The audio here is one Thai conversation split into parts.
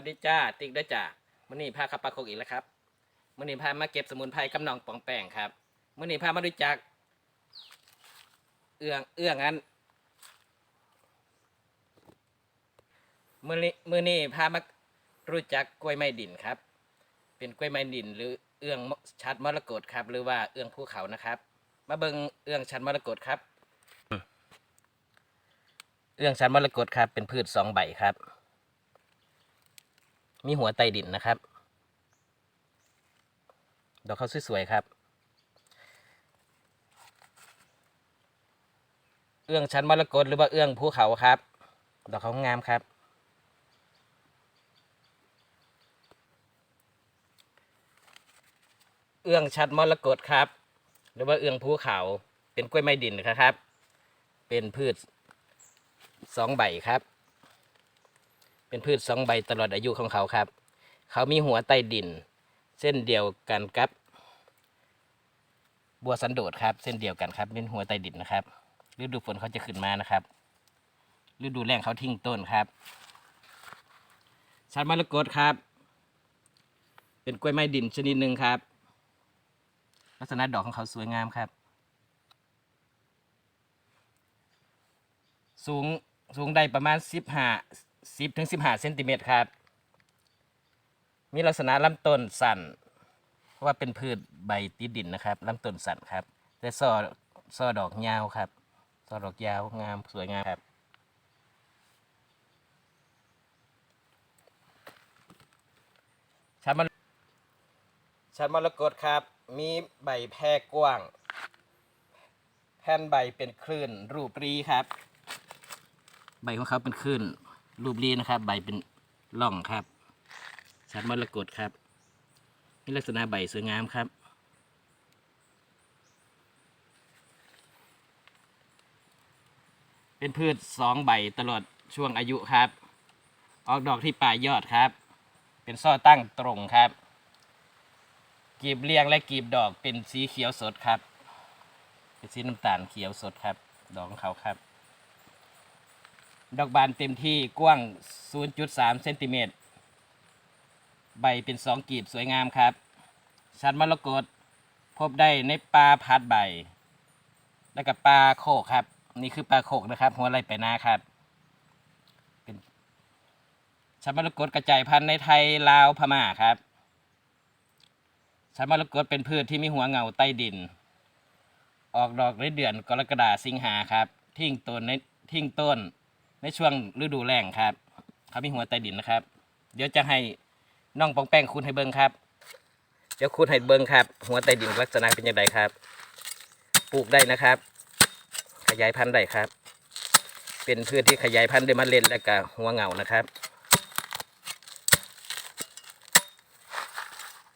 วัสดีจ้า ติ๊กด้วยจ้ามื่อนี้พาขับปลาโคกอีกแล้วครับมื่อนี้พามาเก็บสมุนไพรกำนองปองแป้งครับมื่อนี้พามาดูจัก เอื้องเอื้องอันมื่อนี้มื่อนี้พามารู้จักกล้วยไม้ดินครับ เป็นกล้วยไม้ดิน หรือเอื้องชัดมรกตครับ หรือว่าเอื้องภูเขานะครับ มาเบิงเอื้องชัดมรกตครับ เอื้องชัดมรกตครับ เป็นพืชสองใบครับ มีหัวไตดินนะครับ ดอกเขาสวยๆครับ เอื้องชั้นมรกตหรือว่าเอื้องภูเขาครับ ดอกเขางามครับเอื้องชัดมรกตครับ หรือว่าเอื้องภูเขาเป็นกล้วยไม้ดินนะครับ เป็นพืชสองใบครับ เป็นพืชสองใบตลอดอายุของเขาครับ เขามีหัวใต้ดิน เส้นเดียวกันกับ บัวสันโดษครับ เส้นเดียวกันครับเป็นหัวใต้ดินนะครับฤดูฝนเขาจะขึ้นมานะครับฤดูแล้งเขาทิ้งต้นครับชันมรกตครับ เป็นกล้วยไม้ดินชนิดหนึ่งครับ ลักษณะดอกของเขาสวยงามครับ สูงสูงได้ประมาณสิบห้า สิบถึงสิบห้าเซนติเมตรครับ มีลักษณะลำต้นสั้นเพราะว่าเป็นพืชใบติดดินนะครับลำต้นสั้นครับ แต่ซอซอดอกยาวครับซอดอกยาวงามสวยงามครับชันมรชันมรกตครับ มีใบแพรกว้าง แผ่นใบเป็นคลื่นรูปรีครับ ใบของเขาเป็นคลื่น รูปรีนะครับ ใบเป็นร่องครับชันมรกตครับมีลักษณะใบสวยงามครับ เป็นพืชสองใบตลอดช่วงอายุครับ ออกดอกที่ปลายยอดครับ เป็นซ่อตั้งตรงครับกีบเรียงและกีบดอกเป็นสีเขียวสดครับ เป็นสีน้ำตาลเขียวสดครับ ดอกของเขาครับ ดอกบานเต็มที่กว้าง 0.3 เซนติเมตร ใบเป็นสองกีบสวยงามครับ ชันมรกตพบได้ในปลาพัดใบ และกับปลาโคกครับ นี่คือปลาโคกนะครับ หัวไหลไปหน้าครับเป็นชันมรกตกระจายพันธุ์ในไทยลาวพม่าครับชันมรกตเป็นพืชที่มีหัวเงาใต้ดิน ออกดอกในเดือนกรกฎาสิงหาครับ ทิ้งต้นในทิ้งต้น ในช่วงฤดูแล้งครับ เขามีหัวใต้ดินนะครับ เดี๋ยวจะให้น้องปองแป้งคุณให้เบิ้งครับ เดี๋ยวคุณให้เบิ้งครับ หัวใต้ดินลักษณะเป็นยังไงครับ ปลูกได้นะครับ ขยายพันธุ์ได้ครับ เป็นพืชที่ขยายพันธุ์ด้วยเมล็ดและก็หัวเงานะครับ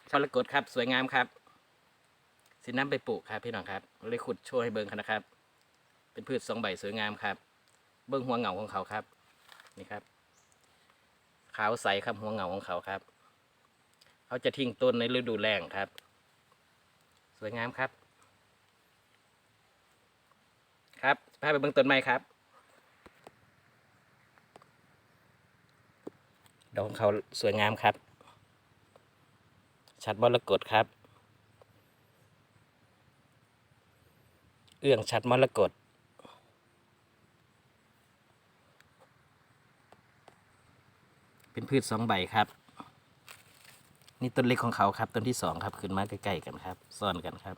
ชลกดครับสวยงามครับ สิน้ำไปปลูกครับพี่น้องครับเลยขุดโชว์ให้เบิ้งนะครับ เป็นพืชสองใบสวยงามครับ เบิ้องหัวเงาของเขาครับ นี่ครับ ขาวใสครับหัวเงาของเขาครับ เขาจะทิ้งต้นในฤดูแล้งครับ สวยงามครับ ครับพาไปเบิ้งต้นไม้ครับดอกของเขาสวยงามครับ ชัดมรกตครับ เอื้องชัดมรกต เป็นพืชสองใบครับ นี่ต้นเล็กของเขาครับ ต้นที่สองครับขึ้นมาใกล้ๆกันครับ ซ่อนกันครับ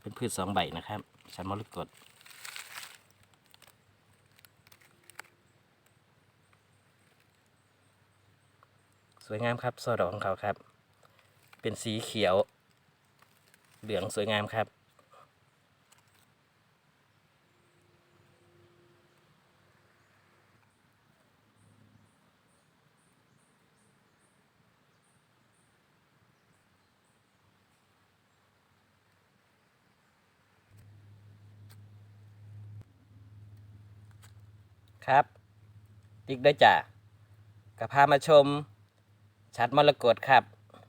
เป็นพืชสองใบนะครับ ชันมรกตสวยงามครับซอดอกของเขาครับ เป็นสีเขียว เหลืองสวยงามครับ ครับ ติ๊กได้จ้ะกับพามาชม ชัดมรกตครับ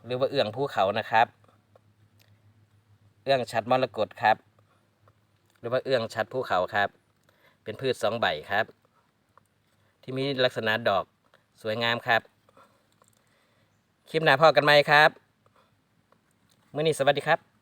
หรือว่าเอื้องภูเขานะครับ เอื้องชัดมรกตครับ หรือว่าเอื้องชัดภูเขาครับ เป็นพืชสองใบครับ ที่มีลักษณะดอกสวยงามครับ คลิปหน้าพ่อกันไหมครับ มื้อนี้สวัสดีครับ